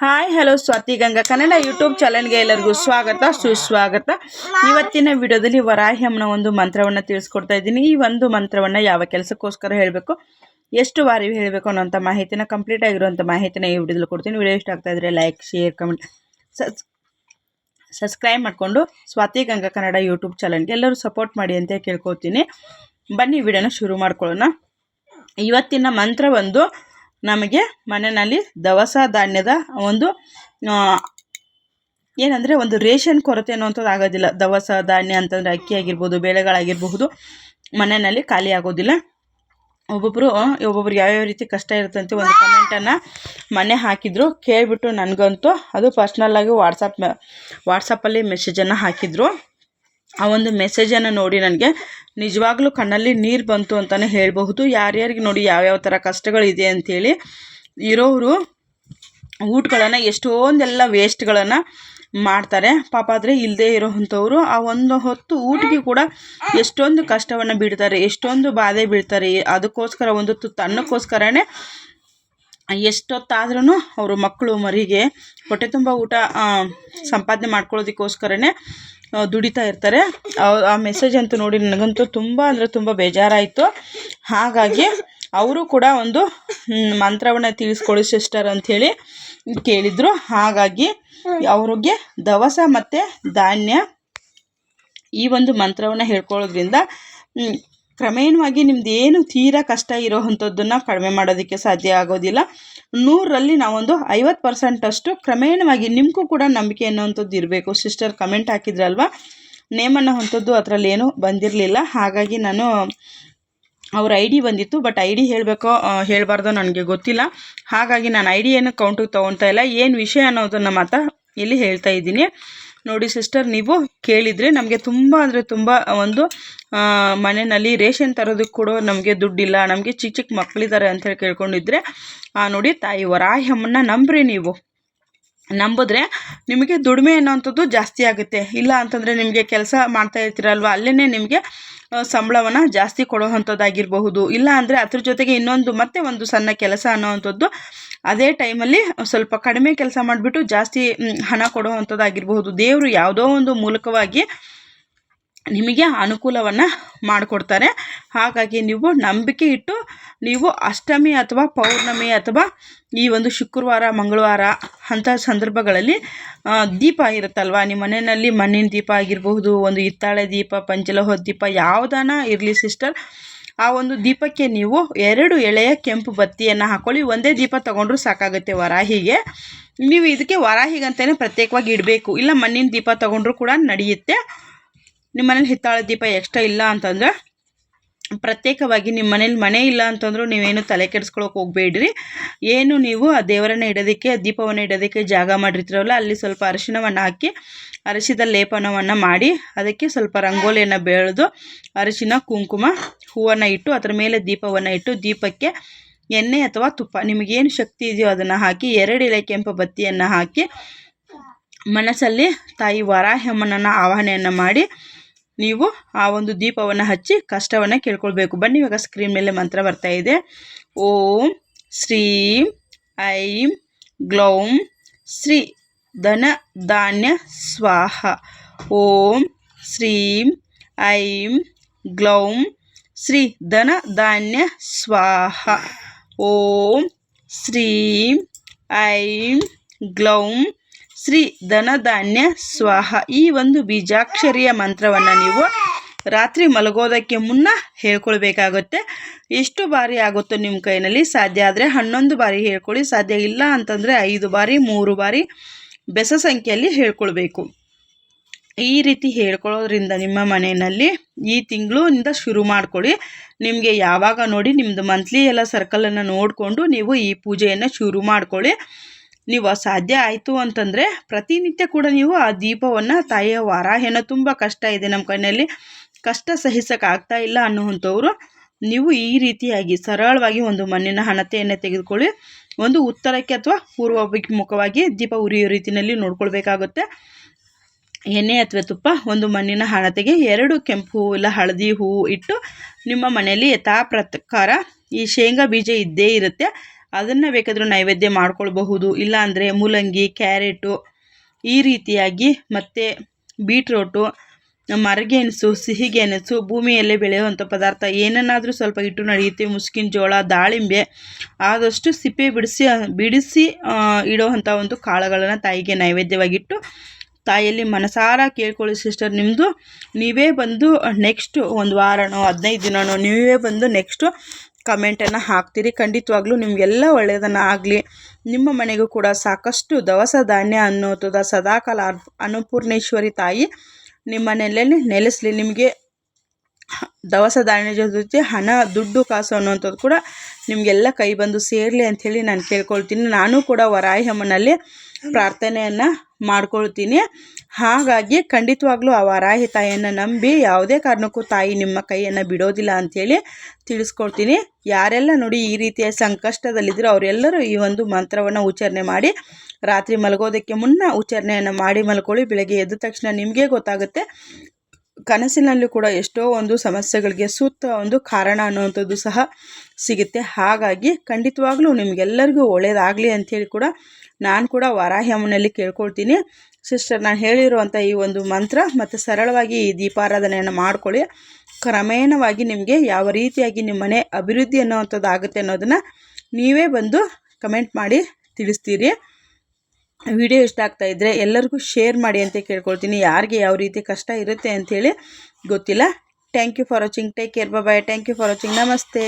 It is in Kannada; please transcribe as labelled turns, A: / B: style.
A: Hi, hello, Swati Ganga Kannada YouTube ಚಾನಲ್ಗೆ ಎಲ್ಲರಿಗೂ ಸ್ವಾಗತ, ಸುಸ್ವಾಗತ. ಇವತ್ತಿನ ವಿಡಿಯೋದಲ್ಲಿ ವರಾಹಿ ಒಂದು ಮಂತ್ರವನ್ನು ತಿಳಿಸ್ಕೊಡ್ತಾ ಇದ್ದೀನಿ. ಈ ಒಂದು ಮಂತ್ರವನ್ನು ಯಾವ ಕೆಲಸಕ್ಕೋಸ್ಕರ ಹೇಳಬೇಕು, ಎಷ್ಟು ಬಾರಿ ಹೇಳಬೇಕು ಅನ್ನೋಂಥ ಮಾಹಿತಿನ ಕಂಪ್ಲೀಟ್ ಆಗಿರುವಂಥ ಮಾಹಿತಿನ ಈ ವಿಡಿಯೋದಲ್ಲಿ ಕೊಡ್ತೀನಿ. ವಿಡಿಯೋ ಇಷ್ಟ ಆಗ್ತಾ ಇದ್ರೆ like share comment subs subscribe ಮಾಡಿಕೊಂಡು ಸ್ವಾತಿ ಗಂಗಾ ಕನ್ನಡ ಯೂಟ್ಯೂಬ್ ಚಾನಲ್ಗೆ ಎಲ್ಲರೂ ಸಪೋರ್ಟ್ ಮಾಡಿ ಅಂತ ಕೇಳ್ಕೊತೀನಿ. ಬನ್ನಿ, ವಿಡಿಯೋನ ಶುರು ಮಾಡ್ಕೊಳ್ಳೋಣ. ಇವತ್ತಿನ ಮಂತ್ರ ಒಂದು ನಮಗೆ ಮನೆಯಲ್ಲಿ ದವಸ ಧಾನ್ಯದ ಒಂದು ಏನಂದರೆ ಒಂದು ರೇಷನ್ ಕೊರತೆ ಅನ್ನುವಂಥದ್ದು ಆಗೋದಿಲ್ಲ. ದವಸ ಧಾನ್ಯ ಅಂತಂದರೆ ಅಕ್ಕಿ ಆಗಿರ್ಬೋದು, ಬೇಳೆಗಳಾಗಿರಬಹುದು, ಮನೆಯಲ್ಲಿ ಖಾಲಿ ಆಗೋದಿಲ್ಲ. ಒಬ್ಬೊಬ್ಬರು ಒಬ್ಬೊಬ್ರು ಯಾವ್ಯಾವ ರೀತಿ ಕಷ್ಟ ಇರುತ್ತಂತೆ ಒಂದು ಕಮೆಂಟನ್ನು ಮನೆ ಹಾಕಿದ್ರು. ಕೇಳಿಬಿಟ್ಟು ನನಗಂತೂ ಅದು ಪರ್ಸ್ನಲ್ಲಾಗಿ ವಾಟ್ಸಪ್ ವಾಟ್ಸಪ್ಪಲ್ಲಿ ಮೆಸೇಜನ್ನು ಹಾಕಿದ್ರು. ಆ ಒಂದು ಮೆಸೇಜನ್ನು ನೋಡಿ ನನಗೆ ನಿಜವಾಗ್ಲೂ ಕಣ್ಣಲ್ಲಿ ನೀರು ಬಂತು ಅಂತಲೇ ಹೇಳಬಹುದು. ಯಾರ್ಯಾರಿಗೆ ನೋಡಿ ಯಾವ್ಯಾವ ಥರ ಕಷ್ಟಗಳಿದೆ ಅಂಥೇಳಿ ಇರೋರು ಊಟಗಳನ್ನು ಎಷ್ಟೊಂದೆಲ್ಲ ವೇಸ್ಟ್ಗಳನ್ನು ಮಾಡ್ತಾರೆ. ಪಾಪ ಆದರೆ ಇಲ್ಲದೆ ಇರೋವಂಥವ್ರು ಆ ಒಂದು ಹೊತ್ತು ಊಟಕ್ಕೆ ಕೂಡ ಎಷ್ಟೊಂದು ಕಷ್ಟವನ್ನು ಬಿಡ್ತಾರೆ ಎಷ್ಟೊಂದು ಬಾಧೆ ಬೀಳ್ತಾರೆ. ಅದಕ್ಕೋಸ್ಕರ ಒಂದು ತುತ್ತು ಅನ್ನಕ್ಕೋಸ್ಕರನೇ ಎಷ್ಟೊತ್ತಾದ್ರೂ ಅವರು ಮಕ್ಕಳು ಮರಿಗೆ ಹೊಟ್ಟೆ ತುಂಬ ಊಟ ಸಂಪಾದನೆ ಮಾಡ್ಕೊಳ್ಳೋದಕ್ಕೋಸ್ಕರನೇ ದುಡಿತಾ ಇರ್ತಾರೆ. ಆ- ಮೆಸೇಜ್ ಅಂತೂ ನೋಡಿ ನನಗಂತೂ ತುಂಬ ಅಂದರೆ ತುಂಬ ಬೇಜಾರಾಯಿತು. ಹಾಗಾಗಿ ಅವರು ಕೂಡ ಒಂದು ಮಂತ್ರವನ್ನು ತಿಳಿಸ್ಕೊಡಿ ಸಿಸ್ಟರ್ ಅಂಥೇಳಿ ಕೇಳಿದರು. ಹಾಗಾಗಿ ಅವ್ರಿಗೆ ದವಸ ಮತ್ತು ಧಾನ್ಯ ಈ ಒಂದು ಮಂತ್ರವನ್ನು ಹೇಳ್ಕೊಳ್ಳೋದ್ರಿಂದ ಕ್ರಮೇಣವಾಗಿ ನಿಮ್ದು ಏನು ತೀರಾ ಕಷ್ಟ ಇರೋ ಅಂಥದ್ದನ್ನು ಕಡಿಮೆ ಮಾಡೋದಕ್ಕೆ ಸಾಧ್ಯ ಆಗೋದಿಲ್ಲ. ನೂರರಲ್ಲಿ ನಾವೊಂದು ಐವತ್ತು ಪರ್ಸೆಂಟಷ್ಟು ಕ್ರಮೇಣವಾಗಿ ನಿಮಗೂ ಕೂಡ ನಂಬಿಕೆ ಅನ್ನೋವಂಥದ್ದು ಇರಬೇಕು. Sister comment ಹಾಕಿದ್ರಲ್ವ? ನೇಮ್ ಅನ್ನೋ ಅಂಥದ್ದು ಅದರಲ್ಲಿ ಏನೂ ಬಂದಿರಲಿಲ್ಲ. ಹಾಗಾಗಿ ನಾನು ಅವ್ರ ಐ ಡಿ ಬಂದಿತ್ತು. ಬಟ್ ಐ ಡಿ ಹೇಳಬೇಕೋ ಹೇಳಬಾರ್ದೋ ನನಗೆ ಗೊತ್ತಿಲ್ಲ. ಹಾಗಾಗಿ ನಾನು ಐ ಡಿ ಏನು ಕೌಂಟಿಗೆ ತೊಗೊಳ್ತಾ ಇಲ್ಲ. ಏನು ವಿಷಯ ಅನ್ನೋದನ್ನು ಮಾತ್ರ ಇಲ್ಲಿ ಹೇಳ್ತಾ ಇದ್ದೀನಿ. ನೋಡಿ ಸಿಸ್ಟರ್ ನೀವು ಕೇಳಿದರೆ ನಮಗೆ ತುಂಬ ಅಂದರೆ ತುಂಬ ಒಂದು ಮನೆಯಲ್ಲಿ ರೇಷನ್ ತರೋದಕ್ಕೆ ಕೂಡ ನಮಗೆ ದುಡ್ಡಿಲ್ಲ. ನಮಗೆ ಚಿಕ್ಕ ಚಿಕ್ಕ ಮಕ್ಕಳಿದ್ದಾರೆ ಅಂತೇಳಿ ಕೇಳ್ಕೊಂಡಿದ್ರೆ ನೋಡಿ ತಾಯಿ ವರಾಹಿ ಅಮ್ಮನ್ನ ನಂಬ್ರಿ ನೀವು. ನಂಬಿದ್ರೆ ನಿಮಗೆ ದುಡಿಮೆ ಅನ್ನೋವಂಥದ್ದು ಜಾಸ್ತಿ ಆಗುತ್ತೆ. ಇಲ್ಲ ಅಂತಂದರೆ ನಿಮಗೆ ಕೆಲಸ ಮಾಡ್ತಾ ಇರ್ತೀರಲ್ವ? ಅಲ್ಲೇ ನಿಮಗೆ ಸಂಬಳವನ್ನು ಜಾಸ್ತಿ ಕೊಡೋವಂಥದ್ದಾಗಿರಬಹುದು. ಇಲ್ಲ ಅಂದರೆ ಅದ್ರ ಜೊತೆಗೆ ಇನ್ನೊಂದು ಮತ್ತೆ ಒಂದು ಸಣ್ಣ ಕೆಲಸ ಅನ್ನೋವಂಥದ್ದು ಅದೇ ಟೈಮಲ್ಲಿ ಸ್ವಲ್ಪ ಕಡಿಮೆ ಕೆಲಸ ಮಾಡಿಬಿಟ್ಟು ಜಾಸ್ತಿ ಹಣ ಕೊಡುವಂಥದ್ದಾಗಿರಬಹುದು. ದೇವರು ಯಾವುದೋ ಒಂದು ಮೂಲಕವಾಗಿ ನಿಮಗೆ ಅನುಕೂಲವನ್ನು ಮಾಡಿಕೊಡ್ತಾರೆ. ಹಾಗಾಗಿ ನೀವು ನಂಬಿಕೆ ಇಟ್ಟು ನೀವು ಅಷ್ಟಮಿ ಅಥವಾ ಪೌರ್ಣಮಿ ಅಥವಾ ಈ ಒಂದು ಶುಕ್ರವಾರ, ಮಂಗಳವಾರ ಅಂಥ ಸಂದರ್ಭಗಳಲ್ಲಿ ದೀಪ ಇರುತ್ತಲ್ವ? ನಿಮ್ಮ ಮನೆಯಲ್ಲಿ ಮಣ್ಣಿನ ದೀಪ ಆಗಿರಬಹುದು, ಒಂದು ಹಿತ್ತಾಳೆ ದೀಪ, ಪಂಚಲೋಹದ ದೀಪ, ಯಾವುದಾನ ಇರಲಿ ಸಿಸ್ಟರ್. ಆ ಒಂದು ದೀಪಕ್ಕೆ ನೀವು ಎರಡು ಎಳೆಯ ಕೆಂಪು ಬತ್ತಿಯನ್ನು ಹಾಕೊಳ್ಳಿ. ಒಂದೇ ದೀಪ ತಗೊಂಡ್ರೂ ಸಾಕಾಗುತ್ತೆ ವರಾಹಿಗೆ. ನೀವು ಇದಕ್ಕೆ ವರಾಹಿಗಂತಲೇ ಪ್ರತ್ಯೇಕವಾಗಿ ಇಡಬೇಕು. ಇಲ್ಲ ಮಣ್ಣಿನ ದೀಪ ತಗೊಂಡ್ರೂ ಕೂಡ ನಡೆಯುತ್ತೆ. ನಿಮ್ಮ ಮನೇಲಿ ಹಿತ್ತಾಳೆ ದೀಪ ಎಕ್ಸ್ಟ್ರಾ ಇಲ್ಲ ಅಂತಂದ್ರೆ ಪ್ರತ್ಯೇಕವಾಗಿ ನಿಮ್ಮ ಮನೇಲಿ ಮನೆ ಇಲ್ಲ ಅಂತಂದ್ರೂ ನೀವೇನು ತಲೆ ಕೆಡಿಸ್ಕೊಳಕ್ಕೆ ಹೋಗಬೇಡ್ರಿ. ಏನು ನೀವು ಆ ದೇವರನ್ನ ಇಡೋದಕ್ಕೆ ದೀಪವನ್ನು ಇಡೋದಕ್ಕೆ ಜಾಗ ಮಾಡಿರ್ತೀರಲ್ಲ, ಅಲ್ಲಿ ಸ್ವಲ್ಪ ಅರಿಶಿನವನ್ನು ಹಾಕಿ, ಅರಿಶಿದ ಲೇಪನವನ್ನು ಮಾಡಿ, ಅದಕ್ಕೆ ಸ್ವಲ್ಪ ರಂಗೋಲಿಯನ್ನು ಬೆಳೆದು ಅರಿಶಿನ ಕುಂಕುಮ ಹೂವನ್ನು ಇಟ್ಟು, ಅದರ ಮೇಲೆ ದೀಪವನ್ನು ಇಟ್ಟು, ದೀಪಕ್ಕೆ ಎಣ್ಣೆ ಅಥವಾ ತುಪ್ಪ, ನಿಮಗೇನು ಶಕ್ತಿ ಇದೆಯೋ ಅದನ್ನು ಹಾಕಿ, ಎರಡು ಎಲೆ ಕೆಂಪು ಬತ್ತಿಯನ್ನು ಹಾಕಿ, ಮನಸ್ಸಲ್ಲಿ ತಾಯಿ ವರಾಹಮ್ಮನನ್ನು ಆವಾಹನೆಯನ್ನು ಮಾಡಿ ನೀವು ಆ ಒಂದು ದೀಪವನ್ನು ಹಚ್ಚಿ ಕಷ್ಟವನ್ನು ಕೇಳ್ಕೊಳ್ಬೇಕು. ಬನ್ನಿ, ಇವಾಗ ಸ್ಕ್ರೀನ್ ಮೇಲೆ ಮಂತ್ರ ಬರ್ತಾ ಇದೆ. ಓಂ ಶ್ರೀಂ ಐಂ ಗ್ಲೌಂ ಶ್ರೀ ಧನ ಧಾನ್ಯ ಸ್ವಾಹ. ಓಂ ಶ್ರೀಂ ಐಂ ಗ್ಲೌಂ ಶ್ರೀ ಧನ ಧಾನ್ಯ ಸ್ವಾಹ. ಓಂ ಶ್ರೀಂ ಐಂ ಗ್ಲೌಂ ಶ್ರೀ ಧನಧಾನ್ಯ ಸ್ವಾಹ. ಈ ಒಂದು ಬೀಜಾಕ್ಷರಿಯ ಮಂತ್ರವನ್ನು ನೀವು ರಾತ್ರಿ ಮಲಗೋದಕ್ಕೆ ಮುನ್ನ ಹೇಳ್ಕೊಳ್ಬೇಕಾಗುತ್ತೆ. ಎಷ್ಟು ಬಾರಿ ಆಗುತ್ತೋ ನಿಮ್ಮ ಕೈನಲ್ಲಿ ಸಾಧ್ಯ ಆದರೆ ಹನ್ನೊಂದು ಬಾರಿ ಹೇಳ್ಕೊಳ್ಳಿ. ಸಾಧ್ಯ ಇಲ್ಲ ಅಂತಂದರೆ ಐದು ಬಾರಿ, ಮೂರು ಬಾರಿ ಬೆಸ ಸಂಖ್ಯೆಯಲ್ಲಿ ಹೇಳ್ಕೊಳ್ಬೇಕು. ಈ ರೀತಿ ಹೇಳ್ಕೊಳ್ಳೋದ್ರಿಂದ ನಿಮ್ಮ ಮನೆಯಲ್ಲಿ ಈ ತಿಂಗಳಿಂದ ಶುರು ಮಾಡ್ಕೊಳ್ಳಿ. ನಿಮಗೆ ಯಾವಾಗ ನೋಡಿ ನಿಮ್ಮದು ಮಂತ್ಲಿ ಎಲ್ಲ ಸರ್ಕಲನ್ನು ನೋಡಿಕೊಂಡು ನೀವು ಈ ಪೂಜೆಯನ್ನು ಶುರು ಮಾಡ್ಕೊಳ್ಳಿ. ನೀವು ಸಾಧ್ಯ ಆಯಿತು ಅಂತಂದರೆ ಪ್ರತಿನಿತ್ಯ ಕೂಡ ನೀವು ಆ ದೀಪವನ್ನು ತಾಯಿಯ ವಾರಾಹ್ಯನ ತುಂಬ ಕಷ್ಟ ಇದೆ ನಮ್ಮ ಕೈನಲ್ಲಿ ಕಷ್ಟ ಸಹಿಸೋಕ್ಕಾಗ್ತಾ ಇಲ್ಲ ಅನ್ನುವಂಥವ್ರು ನೀವು ಈ ರೀತಿಯಾಗಿ ಸರಳವಾಗಿ ಒಂದು ಮಣ್ಣಿನ ಹಣತೆಯನ್ನು ತೆಗೆದುಕೊಳ್ಳಿ. ಒಂದು ಉತ್ತರಕ್ಕೆ ಅಥವಾ ಪೂರ್ವಾಭಿಮುಖವಾಗಿ ದೀಪ ಉರಿಯೋ ರೀತಿಯಲ್ಲಿ ನೋಡ್ಕೊಳ್ಬೇಕಾಗುತ್ತೆ. ಎಣ್ಣೆ ಅಥವಾ ತುಪ್ಪ, ಒಂದು ಮಣ್ಣಿನ ಹಣತೆಗೆ ಎರಡು ಕೆಂಪು ಇಲ್ಲ ಹಳದಿ ಹೂವು ಇಟ್ಟು ನಿಮ್ಮ ಮನೆಯಲ್ಲಿ ಯಥಾ ಪ್ರಕಾರ ಈ ಶೇಂಗಾ ಬೀಜ ಇದ್ದೇ ಇರುತ್ತೆ. ಅದನ್ನು ಬೇಕಾದರೂ ನೈವೇದ್ಯ ಮಾಡ್ಕೊಳ್ಬಹುದು. ಇಲ್ಲಾಂದರೆ ಮೂಲಂಗಿ, ಕ್ಯಾರೆಟು ಈ ರೀತಿಯಾಗಿ ಮತ್ತು ಬೀಟ್ರೋಟು ಮರಗೆಣಸು ಸಿಹಿಗೆಣಸು ಭೂಮಿಯಲ್ಲೇ ಬೆಳೆಯುವಂಥ ಪದಾರ್ಥ ಏನನ್ನಾದರೂ ಸ್ವಲ್ಪ ಇಟ್ಟು ನಡೆಯುತ್ತೆ. ಮುಸ್ಕಿನ ಜೋಳ, ದಾಳಿಂಬೆ ಆದಷ್ಟು ಸಿಪ್ಪೆ ಬಿಡಿಸಿ ಬಿಡಿಸಿ ಇಡೋವಂಥ ಒಂದು ಕಾಳುಗಳನ್ನು ತಾಯಿಗೆ ನೈವೇದ್ಯವಾಗಿಟ್ಟು ತಾಯಿಯಲ್ಲಿ ಮನಸಾರ ಕೇಳ್ಕೊಳ್ಳಿ ಸಿಸ್ಟರ್. ನಿಮ್ಮದು ನೀವೇ ಬಂದು ನೆಕ್ಸ್ಟು ಒಂದು ವಾರನೋ, ಹದಿನೈದು ದಿನನೋ ನೀವೇ ಬಂದು ನೆಕ್ಸ್ಟು ಕಮೆಂಟನ್ನು ಹಾಕ್ತೀರಿ. ಖಂಡಿತವಾಗ್ಲೂ ನಿಮಗೆಲ್ಲ ಒಳ್ಳೆಯದನ್ನು ಆಗಲಿ, ನಿಮ್ಮ ಮನೆಗೂ ಕೂಡ ಸಾಕಷ್ಟು ದವಸ ಧಾನ್ಯ ಅನ್ನೋತದ ಸದಾಕಾಲ ಅನ್- ಅನ್ನಪೂರ್ಣೇಶ್ವರಿ ತಾಯಿ ನಿಮ್ಮ ಮನೆಯಲ್ಲೇ ನೆಲೆಸಲಿ. ನಿಮಗೆ ದವಸ ಧಾನ್ಯದ ಜೊತೆ ಹಣ, ದುಡ್ಡು, ಕಾಸು ಅನ್ನುವಂಥದ್ದು ಕೂಡ ನಿಮಗೆಲ್ಲ ಕೈ ಬಂದು ಸೇರಲಿ ಅಂಥೇಳಿ ನಾನು ಕೇಳ್ಕೊಳ್ತೀನಿ. ನಾನು ಕೂಡ ವರಾಯಿ ಅಮ್ಮನಲ್ಲಿ ಪ್ರಾರ್ಥನೆಯನ್ನು ಮಾಡ್ಕೊಳ್ತೀನಿ. ಹಾಗಾಗಿ ಖಂಡಿತವಾಗ್ಲೂ ಆ ತಾಯಿಯನ್ನು ನಂಬಿ ಯಾವುದೇ ಕಾರಣಕ್ಕೂ ತಾಯಿ ನಿಮ್ಮ ಕೈಯನ್ನು ಬಿಡೋದಿಲ್ಲ ಅಂಥೇಳಿ ತಿಳಿಸ್ಕೊಡ್ತೀನಿ. ಯಾರೆಲ್ಲ ನೋಡಿ ಈ ರೀತಿಯ ಸಂಕಷ್ಟದಲ್ಲಿದ್ದರೂ ಅವರೆಲ್ಲರೂ ಈ ಒಂದು ಮಂತ್ರವನ್ನು ಉಚ್ಚಾರಣೆ ಮಾಡಿ, ರಾತ್ರಿ ಮಲಗೋದಕ್ಕೆ ಮುನ್ನ ಉಚ್ಚಾರಣೆಯನ್ನು ಮಾಡಿ ಮಲ್ಕೊಳ್ಳಿ. ಬೆಳಗ್ಗೆ ಎದ್ದ ತಕ್ಷಣ ನಿಮಗೆ ಗೊತ್ತಾಗುತ್ತೆ. ಕನಸಿನಲ್ಲೂ ಕೂಡ ಎಷ್ಟೋ ಒಂದು ಸಮಸ್ಯೆಗಳಿಗೆ ಸೂಕ್ತ ಒಂದು ಕಾರಣ ಅನ್ನುವಂಥದ್ದು ಸಹ ಸಿಗುತ್ತೆ. ಹಾಗಾಗಿ ಖಂಡಿತವಾಗ್ಲೂ ನಿಮಗೆಲ್ಲರಿಗೂ ಒಳ್ಳೆಯದಾಗಲಿ ಅಂಥೇಳಿ ಕೂಡ ನಾನು ಕೂಡ ವಾರಾಹ್ಯಮ್ಮನಲ್ಲಿ ಕೇಳ್ಕೊಳ್ತೀನಿ. ಸಿಸ್ಟರ್ ನಾನು ಹೇಳಿರುವಂಥ ಈ ಒಂದು ಮಂತ್ರ ಮತ್ತು ಸರಳವಾಗಿ ಈ ದೀಪಾರಾಧನೆಯನ್ನು ಮಾಡ್ಕೊಳ್ಳಿ. ಕ್ರಮೇಣವಾಗಿ ನಿಮಗೆ ಯಾವ ರೀತಿಯಾಗಿ ನಿಮ್ಮ ಮನೆ ಅಭಿವೃದ್ಧಿ ಅನ್ನುವಂಥದ್ದು ಆಗುತ್ತೆ ಅನ್ನೋದನ್ನು ನೀವೇ ಬಂದು ಕಮೆಂಟ್ ಮಾಡಿ ತಿಳಿಸ್ತೀರಿ. ವಿಡಿಯೋ ಇಷ್ಟ ಆಗ್ತಾ ಇದ್ದರೆ ಎಲ್ಲರಿಗೂ ಶೇರ್ ಮಾಡಿ ಅಂತ ಕೇಳ್ಕೊಳ್ತೀನಿ. ಯಾರಿಗೆ ಯಾವ ರೀತಿ ಕಷ್ಟ ಇರುತ್ತೆ ಅಂಥೇಳಿ ಗೊತ್ತಿಲ್ಲ. Thank you for watching take care bye thank you for watching ನಮಸ್ತೆ